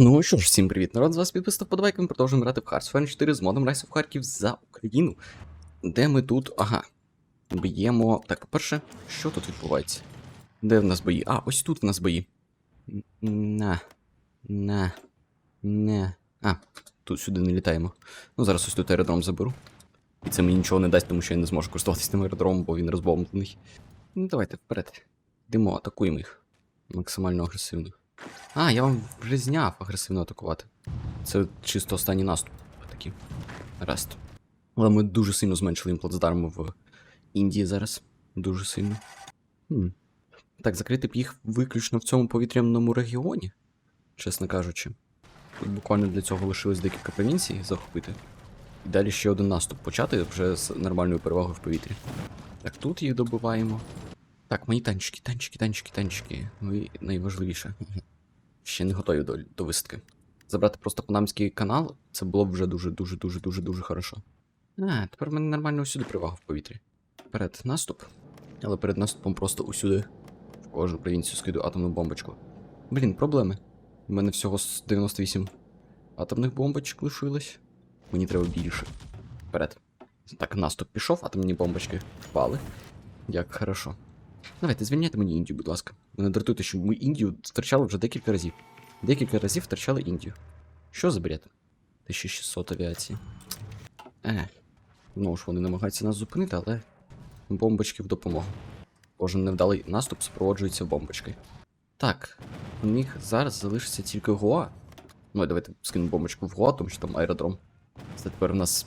Ну що ж, всім привіт, народ, з вас підписав ми продовжуємо грати в Hearthstone 4 з модом Rise of Харків за Україну. Де ми тут, ага, б'ємо. Так, по-перше, що тут відбувається? Де в нас бої? А, ось тут в нас бої. На. На. Не. А, тут сюди не літаємо. Ну, зараз ось тут аеродром заберу. І це мені нічого не дасть, тому що я не зможу користуватися тим аеродромом, бо він розбомблений. Ну, давайте вперед. Йдемо, атакуємо їх. Максимально агресивно. А, я вам вже зняв агресивно атакувати. Це чисто останній наступ. Такий. Раст. Але ми дуже сильно зменшили їм плацдарм в Індії зараз. Дуже сильно. Хм. Так, закрити б їх виключно в цьому повітряному регіоні, чесно кажучи. Тут буквально для цього лишилось декілька провінцій захопити. І далі ще один наступ почати вже з нормальною перевагою в повітрі. Так, тут їх добиваємо. Так, мої танчики, танчики, танчики, танчики. Ви найважливіше. Ще не готові до, до висадки. Забрати просто панамський канал, це було б вже дуже, дуже, дуже, дуже, хорошо. А, тепер в мене нормально усюди привага в повітрі. Перед наступ. Але перед наступом просто усюди в кожну провінцію скидаю атомну бомбочку. Блін, проблеми. У мене всього з 98 атомних бомбочок лишилось. Мені треба більше. Вперед. Так, наступ пішов, атомні бомбочки впали. Як хорошо. Давайте, звільняйте мені Індію, будь ласка. Мене дратуйте, що ми Індію втрачали вже декілька разів. Декілька разів втрачали Індію. Що за бред? 1600 авіації. Е. Ну ж, вони намагаються нас зупинити, але бомбочки в допомогу. Кожен невдалий наступ супроводжується бомбочкою. Так, у них зараз залишиться тільки Гоа. Ну, і давайте скинемо бомбочку в Гоа, тому що там аеродром. Це тепер у нас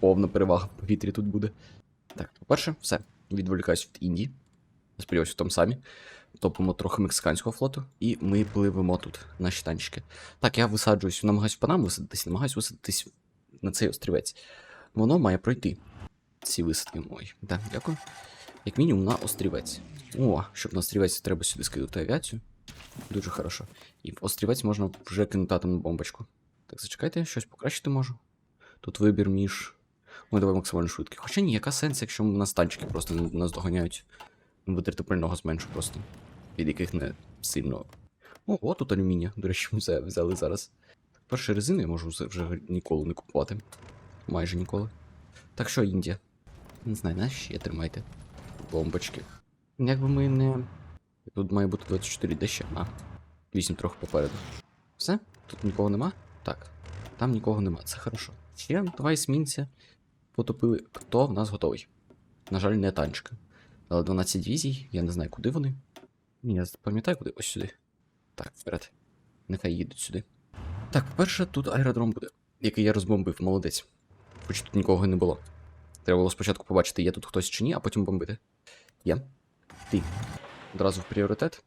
повна перевага в повітрі тут буде. Так, по-перше, все. Відволікаюсь від Індії. Сподіваюся, там самі. Топимо трохи мексиканського флоту, і ми пливемо тут, наші танчики. Так, я висаджуюсь, намагаюсь в Панаму висадитись, намагаюсь висадитись на цей острівець. Воно має пройти. Ці висадки мої. Так, дякую. Як мінімум на острівець. О, щоб на острівець треба сюди скидати авіацію. Дуже хорошо. І в острівець можна вже кинути атомну бомбочку. Так, зачекайте, щось покращити можу. Тут вибір між. Ой, давай максимально швидкий. Хоча ні, яка сенс, якщо нас танчики просто нас доганяють. Витрати зменшу просто. Від яких не сильно. Ого, тут алюмінія. До речі, ми взяли зараз. Перші резини я можу вже- ніколи не купувати. Майже ніколи. Так що, Індія? Не знаю, нас ще тримайте. Бомбочки. Якби ми не. Тут має бути 24, де ще? А. 8 трохи попереду. Все? Тут нікого нема? Так. Там нікого нема, це хорошо. Ще два есмінця потопили. Хто в нас готовий? На жаль, не танчики. Але 12 дивізій, я не знаю, куди вони. Ні, я пам'ятаю, куди. Ось сюди. Так, вперед. Нехай їдуть сюди. Так, перше, тут аеродром буде, який я розбомбив, молодець. Хоч тут нікого не було. Треба було спочатку побачити, є тут хтось чи ні, а потім бомбити. Є. Ти. Одразу в пріоритет.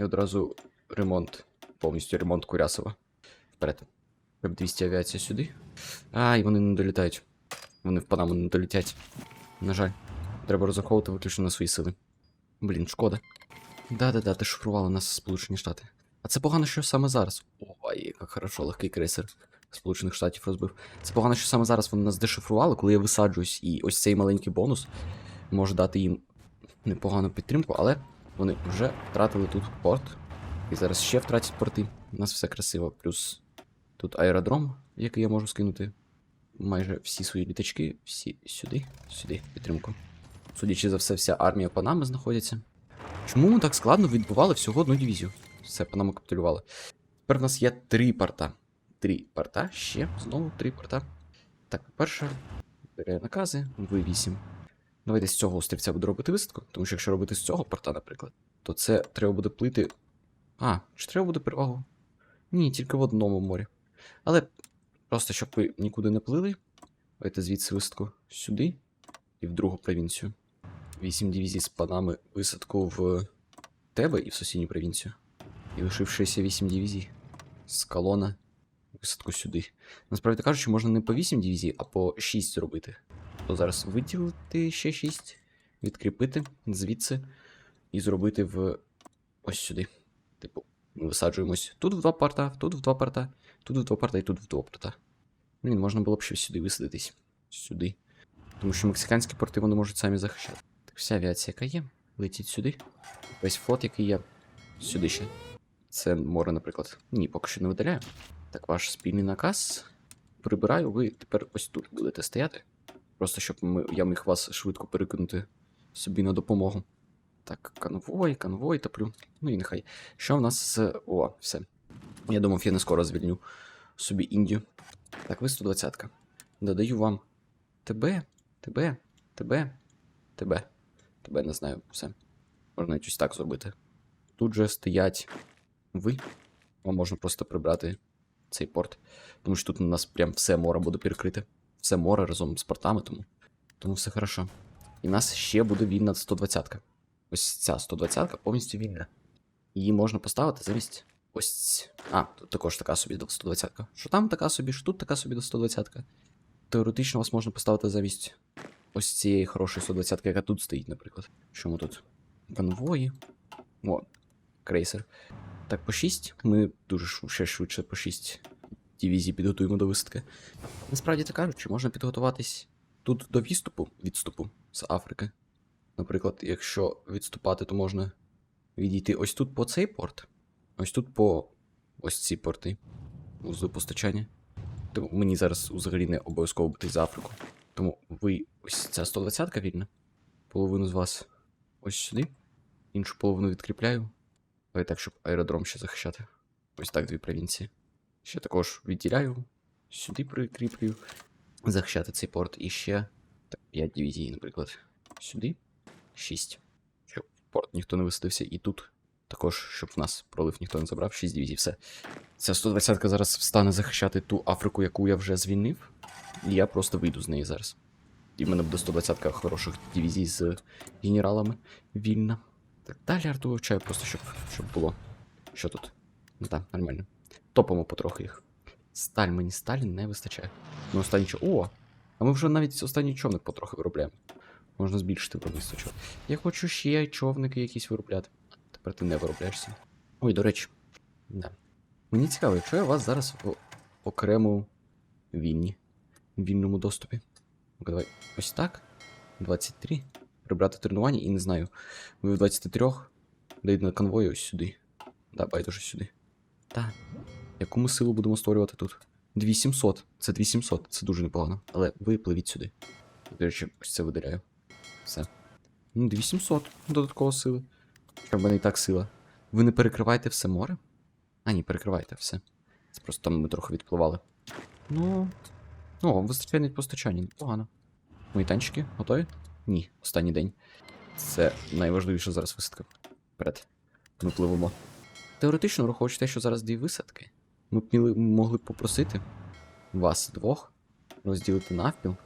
І одразу ремонт. Повністю ремонт Курясова. Вперед. Прям 200 авіація сюди. Ай, вони не долітають. Вони в Панаму не долетять. На жаль. Треба розраховувати виключно на свої сили. Блін, шкода. Да-да-да, ти шифрувала нас Сполучені Штати. А це погано, що саме зараз. Ой, як хорошо, легкий крейсер Сполучених Штатів розбив. Це погано, що саме зараз вони нас дешифрували, коли я висаджуюсь, і ось цей маленький бонус може дати їм непогану підтримку, але вони вже втратили тут порт. І зараз ще втратять порти. У нас все красиво. Плюс тут аеродром, який я можу скинути. Майже всі свої літачки, всі сюди, сюди, підтримку. Судячи за все, вся армія Панами знаходиться. Чому ми так складно відбували всього одну дивізію? Все, Панама капітулювала. Тепер в нас є три порта. Три порта, ще знову три порта. Так, бере накази, ви 8. Давайте з цього острівця буду робити висадку, тому що якщо робити з цього порта, наприклад, то це треба буде плити. А, чи треба буде перевагу? Ні, тільки в одному морі. Але просто щоб ви нікуди не плили, давайте звідси висадку сюди і в другу провінцію. Вісім дивізій з панами висадку в тебе і в сусідню провінцію. І лишившися 8 дивізій з колона висадку сюди. Насправді кажучи, можна не по 8 дивізій, а по 6 зробити. То зараз виділити ще 6, відкріпити звідси і зробити в ось сюди. Типу, ми висаджуємось тут в два порта, тут в два порта, тут в два порта і тут в два порта. Блін, можна було б ще сюди висадитись. Сюди. Тому що мексиканські порти вони можуть самі захищати. Вся авіація, яка є, летить сюди. Весь флот, який є, сюди ще. Це море, наприклад. Ні, поки що не видаляю. Так, ваш спільний наказ. Прибираю, ви тепер ось тут будете стояти. Просто щоб ми, я міг вас швидко перекинути собі на допомогу. Так, конвой, конвой топлю. Ну і нехай. Що в нас з. О, все. Я думав, я не скоро звільню собі Індію. Так, ви 120-ка. Додаю вам тебе, тебе, тебе, тебе. Тебе не знаю, все. Можна навіть ось так зробити. Тут же стоять ви. Вам можна просто прибрати цей порт. Тому що тут у нас прям все море буде перекрите. Все море разом з портами, тому. Тому все хорошо. І нас ще буде вільна 120-ка. Ось ця 120-ка повністю вільна. Її можна поставити замість. Ось. А, тут також така собі до 120-ка. Що там така собі, що тут така собі до 120-ка. Теоретично вас можна поставити замість ось цієї хорошої 120-ки, яка тут стоїть, наприклад. Що ми тут? Конвої. О, крейсер. Так, по 6. Ми дуже ще швидше по 6 дивізій підготуємо до висадки. Насправді так кажучи, можна підготуватись тут до відступу, відступу з Африки. Наприклад, якщо відступати, то можна відійти ось тут по цей порт, ось тут по ось ці порти. Узли. Тому мені зараз взагалі не обов'язково бути за Африку. Тому ви ось ця 120-ка вільна. Половину з вас ось сюди. Іншу половину відкріпляю. Але так, щоб аеродром ще захищати. Ось так дві провінції. Ще також відділяю. Сюди прикріплюю. Захищати цей порт. І ще так, 5 дивізій, наприклад. Сюди. 6. Щоб порт ніхто не висадився. І тут також, щоб в нас пролив ніхто не забрав. 6 дивізій, все. Ця 120-ка зараз встане захищати ту Африку, яку я вже звільнив. І я просто вийду з неї зараз. І в мене буде 120-ка хороших дивізій з генералами вільна. Так, далі арту вивчаю, просто щоб, щоб було. Що тут? Ну так, нормально. Топимо потрохи їх. Сталь мені сталі не вистачає. Ну, останній човник. О! А ми вже навіть останній човник потрохи виробляємо. Можна збільшити виробництво човник. Я хочу ще човники якісь виробляти. Тепер ти не виробляєшся. Ой, до речі. Да. Мені цікаво, якщо я вас зараз в окрему вільні. В вільному доступі. Давай. Ось так. 23. Прибрати тренування і не знаю. Ви в 23. Дайте на конвої ось сюди. Да, байдуже сюди. Так. Яку ми силу будемо створювати тут? 2700. Це 2700, це дуже непогано. Але ви пливіть сюди. До речі, ось це видаляю. Все. Ну, 2700 додатково сили. Хоча в мене і так сила. Ви не перекриваєте все море? А, ні, перекриваєте все. Це просто там ми трохи відпливали. Ну. О, вистачає навіть постачання, непогано. Мої танчики готові? Ні, останній день. Це найважливіша зараз висадка. Вперед. Ми пливемо. Теоретично, враховуючи те, що зараз дві висадки, ми б могли б попросити вас двох розділити навпіл,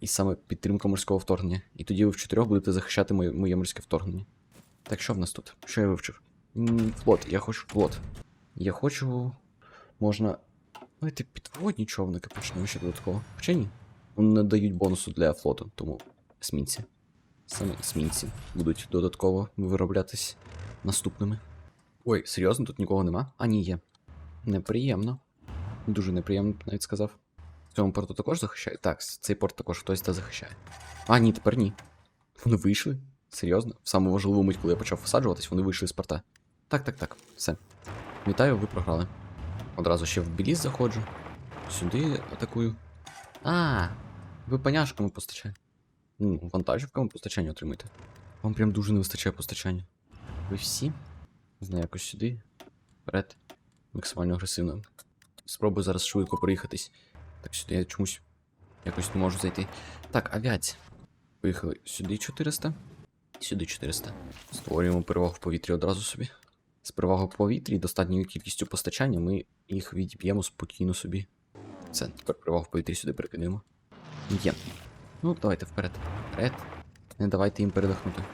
і саме підтримка морського вторгнення. І тоді ви в чотирьох будете захищати моє, моє морське вторгнення. Так що в нас тут? Що я вивчив? Флот, я хочу флот. Я хочу. Можна. Давайте підводні човники почнемо ще додатково. Хоча ні. Вони не дають бонусу для флоту, тому есмінці. Саме есмінці будуть додатково вироблятись наступними. Ой, серйозно, тут нікого нема? А, ні, є. Неприємно. Дуже неприємно, навіть сказав. В цьому порту також захищає? Так, цей порт також хтось та захищає. А, ні, тепер ні. Вони вийшли? Серйозно? В саму важливу мить, коли я почав висаджуватись, вони вийшли з порта. Так, так, так, все. Вітаю, ви програли. Одразу ще в біліз заходжу. Сюди атакую. А, ви поняшками постачаєте. Ну, вантажівками постачання отримуєте. Вам прям дуже не вистачає постачання. Ви всі? Не знаю, якось сюди. Вперед. Максимально агресивно. Спробую зараз швидко проїхатись. Так, сюди я чомусь якось не можу зайти. Так, авіація. Поїхали сюди 400. Сюди 400. Створюємо перевагу в повітрі одразу собі. З перевагою повітрі достатньою кількістю постачання ми їх відіб'ємо спокійно собі. Все, тепер перевагу повітрі сюди перекинемо. Є. Ну, давайте вперед. Вперед. Не давайте їм передихнути.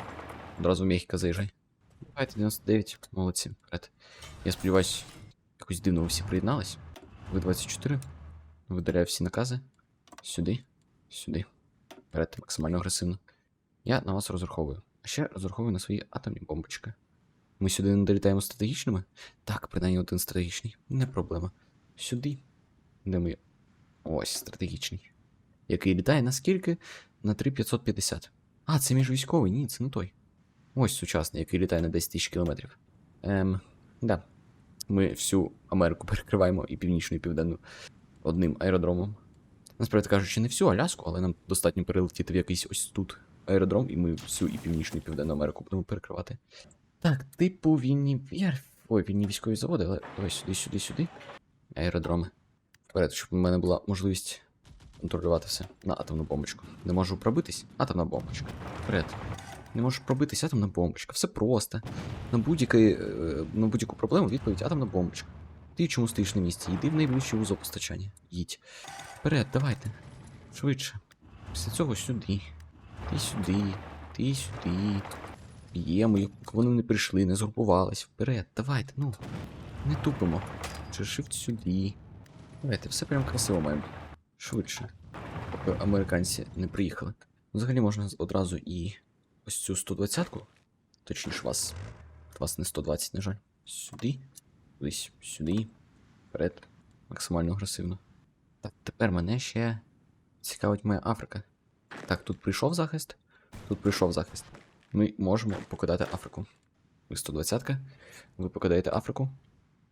Одразу м'ягка заїжджай. Давайте 99, молодці, вперед. Я сподіваюсь, якось дивно ви всі приєднались. Ви 24. Видаляю всі накази. Сюди. Сюди. Вперед, максимально агресивно. Я на вас розраховую. А ще розраховую на свої атомні бомбочки. Ми сюди не долітаємо стратегічними? Так, принаймні один стратегічний. Не проблема. Сюди. Де ми. Ось стратегічний. Який літає наскільки? На 3550. А, це міжвійськовий, ні, це не той. Ось сучасний, який літає на 10 тисяч кілометрів. Ем, да. Ми всю Америку перекриваємо і північну, і південну одним аеродромом. Насправді кажучи, не всю Аляску, але нам достатньо перелетіти в якийсь ось тут аеродром, і ми всю і північну, і південну Америку будемо перекривати. Так, типу війні вір. Ой, війні військові заводи, але давай сюди, сюди, сюди. Аеродроми. Вперед, щоб у мене була можливість контролювати все на атомну бомбочку. Не можу пробитись? Атомна бомбочка. Вперед. Не можеш пробитись атомна бомбочка. Все просто. На, будь-який, е, на будь-яку проблему відповідь атомна бомбочка. Ти чому стоїш на місці? Йди в найближче вузол постачання. Їдь. Вперед, давайте. Швидше. Після цього сюди. Ти сюди. Ти сюди. Б'ємо, поки вони не прийшли, не згрупувались. Вперед, давайте, ну. Не тупимо. Shift сюди. Давайте, все прям красиво маємо. Швидше. Поки американці не приїхали. Взагалі можна одразу і ось цю 120-ку. Точніше, вас. Вас не 120, на жаль. Сюди. Кудись сюди. Вперед. Максимально агресивно. Так, тепер мене ще цікавить моя Африка. Так, тут прийшов захист. Тут прийшов захист. Ми можемо покидати Африку. Ви 120-ка. Ви покидаєте Африку.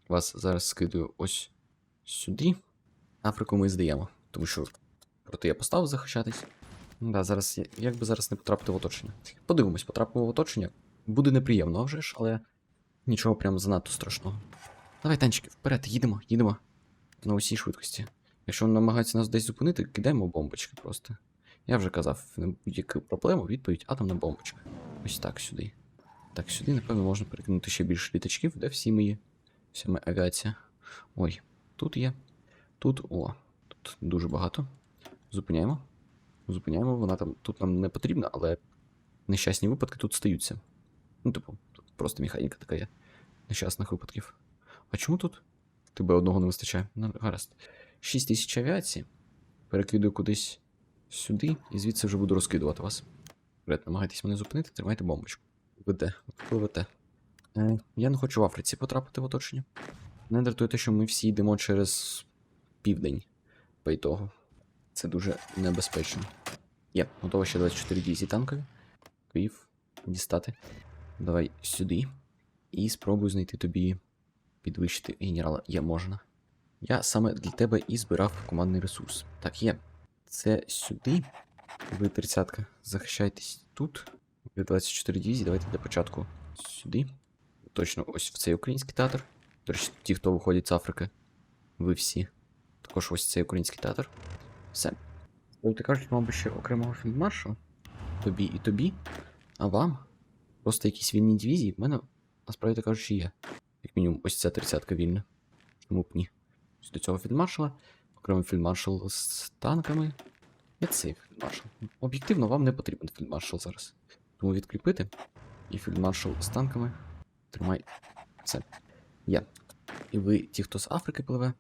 Вас зараз скидую ось сюди. Африку ми здаємо. Тому що проти я поставив захищатись. Ну Да, зараз як би зараз не потрапити в оточення. Подивимось, потрапимо в оточення. Буде неприємно вже ж, але нічого прям занадто страшного. Давай, танчики, вперед, їдемо, їдемо. На усій швидкості. Якщо вони намагаються нас десь зупинити, кидаємо бомбочки просто. Я вже казав, на будь-яку проблему відповідь атомна бомбочка. Ось так сюди. Так, сюди, напевно, можна перекинути ще більше літачків, де всі мої. Вся моя авіація. Ой, тут є. Тут, о, тут дуже багато. Зупиняємо. Зупиняємо, вона там тут нам не потрібна, але нещасні випадки тут стаються. Ну, типу, просто механіка така є. Нещасних випадків. А чому тут? Тебе одного не вистачає. Ну, гаразд. 6 тисяч авіації. Перекидую кудись сюди, і звідси вже буду розкидувати вас. Вперед, намагайтесь мене зупинити, тримайте бомбочку. Ви де? Ви пливете. Е, я не хочу в Африці потрапити в оточення. Не дратує те, що ми всі йдемо через південь по. Це дуже небезпечно. Є, готово ще 24 дивізії танкові. Київ дістати. Давай сюди. І спробую знайти тобі підвищити генерала. Є можна. Я саме для тебе і збирав командний ресурс. Так, є. Це сюди. Ви 30-ка. Захищайтесь тут. Ви 24 дивізії. Давайте для початку сюди. Точно, ось в цей український театр. До речі, ті, хто виходять з Африки. Ви всі. Також ось цей український театр. Все. Ти кажуть, мабуть, ще окремого фільмаршу. Тобі і тобі. А вам? Просто якісь вільні дивізії. В мене, насправді кажучи, є. Як мінімум, ось ця 30-ка вільна. Чому б ні? До цього фільдмаршала. Окремий фільдмаршал з танками. І цей фільдмаршал. Об'єктивно, вам не потрібен фільдмаршал зараз. Тому відкріпити. І фільдмаршал з танками. Тримай. Все. Є. І ви, ті, хто з Африки пливе,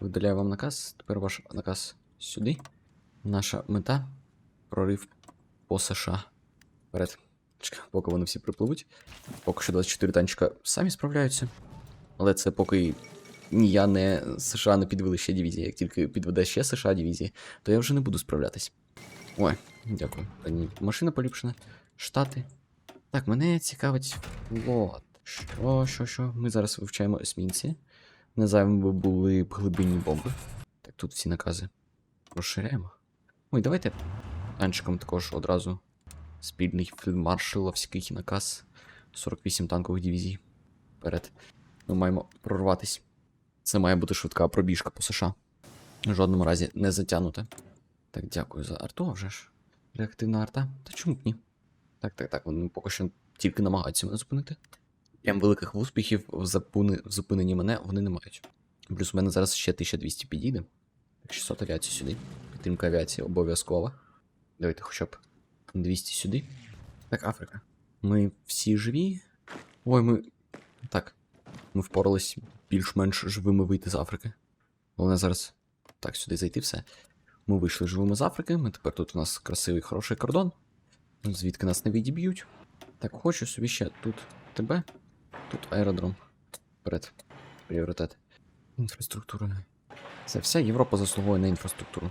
видаляю вам наказ. Тепер ваш наказ сюди. Наша мета прорив по США. Вперед. Поки вони всі припливуть. Поки що 24 танчика самі справляються. Але це поки я, не США не підвели ще дивізії. Як тільки підведе ще США дивізії, то я вже не буду справлятись. Ой, дякую. Пані. Машина поліпшена. Штати. Так, мене цікавить флот. Що, що, що? Ми зараз вивчаємо есмінці. Не зайвим були б глибинні бомби. Так, тут всі накази розширяємо. Ой, давайте танчиком також одразу спільний фельдмаршаловський наказ 48 танкових дивізій. Вперед. Ми маємо прорватись. Це має бути швидка пробіжка по США. В жодному разі не затягнута. Так, дякую за арту, а вже ж. Реактивна арта. Та чому б ні? Так, так, так, вони поки що тільки намагаються мене зупинити. Прям великих успіхів в, запуни... в зупиненні мене вони не мають. Плюс у мене зараз ще 1200 підійде. 600 авіації сюди. Підтримка авіації обов'язкова. Давайте хоча б 200 сюди. Так, Африка. Ми всі живі. Ой, ми. Так. Ми впорались більш-менш живими вийти з Африки. Головне зараз. Так, сюди зайти все. Ми вийшли живими з Африки. Ми тепер тут у нас красивий хороший кордон. Звідки нас не відіб'ють. Так, хочу собі ще тут тебе. Тут аеродром. Вперед. Пріоритет. Інфраструктура. Це вся Європа заслуговує на інфраструктуру.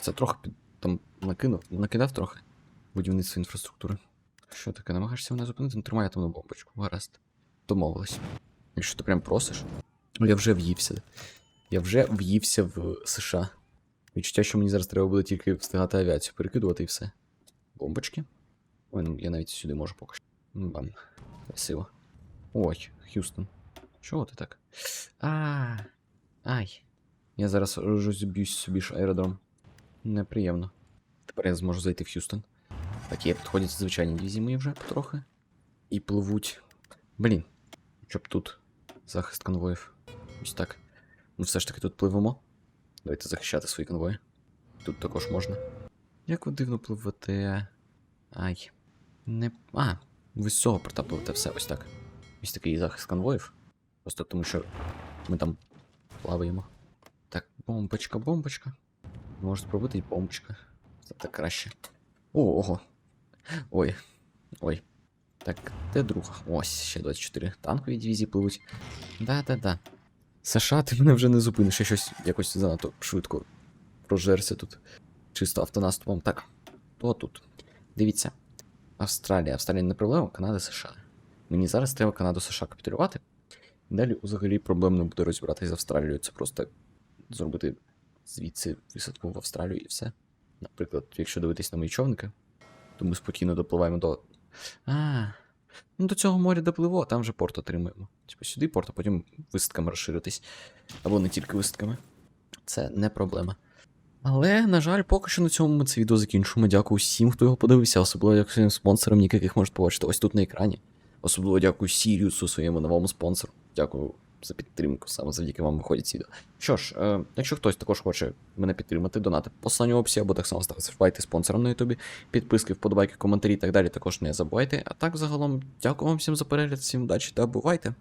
Це трохи під, там накинув, накидав трохи будівництво інфраструктури. Що таке, намагаєшся мене зупинити? Ну, тримай атомну бомбочку. Гаразд. Домовились. Якщо ти прям просиш. Ну, Я вже в'ївся. Я вже в'ївся в США. Відчуття, що мені зараз треба буде тільки встигати авіацію перекидувати і все. Бомбочки. Ой, ну я навіть сюди можу поки що. Бам. Красиво. Ой, Х'юстон. Чого ти так? А. Ай. Я зараз розіб'юсь собі ж аеродром. Неприємно. Тепер я зможу зайти в Х'юстон. Так, є, підходять звичайні дивізії мої вже потрохи. І пливуть. Блін. Щоб тут захист конвоїв. Ось так. Ну все ж таки тут пливемо. Давайте захищати свої конвої. Тут також можна. Як ви дивно пливете. Ай. Не. А, ви з цього порта пливете все ось так. Ось такий захист конвоїв. Просто тому що ми там плаваємо. Так, бомбочка, бомбочка. Може спробувати і бомбочка. Це так краще. О, ого. Ой. Ой. Так, де друга? Ось, ще 24 танкові дивізії пливуть. Да-да-да. США, ти мене вже не зупиниш, я щось якось занадто швидко прожерся тут. Чисто автонаступом. Так, то тут. Дивіться. Австралія. Австралія не проблема, Канада, США. Мені зараз треба Канаду США капітулювати. Далі взагалі проблем не буде розібратися з Австралією. Це просто зробити звідси висадку в Австралію і все. Наприклад, якщо дивитись на мої човники, то ми спокійно допливаємо до. А, ну до цього моря допливо, а там вже порт отримаємо. Типу сюди порт, а потім висадками розширитись. Або не тільки висадками. Це не проблема. Але, на жаль, поки що на цьому ми це відео закінчимо. Дякую всім, хто його подивився, особливо як своїм спонсорам, ніяких можете побачити ось тут на екрані. Особливо дякую Сіріусу, своєму новому спонсору. Дякую за підтримку, саме завдяки вам виходять ці відео. Що ж, е, якщо хтось також хоче мене підтримати, донати по останньому описі, або так само ставайте спонсором на Ютубі, підписки, вподобайки, коментарі і так далі також не забувайте. А так загалом, дякую вам всім за перегляд, всім удачі та бувайте!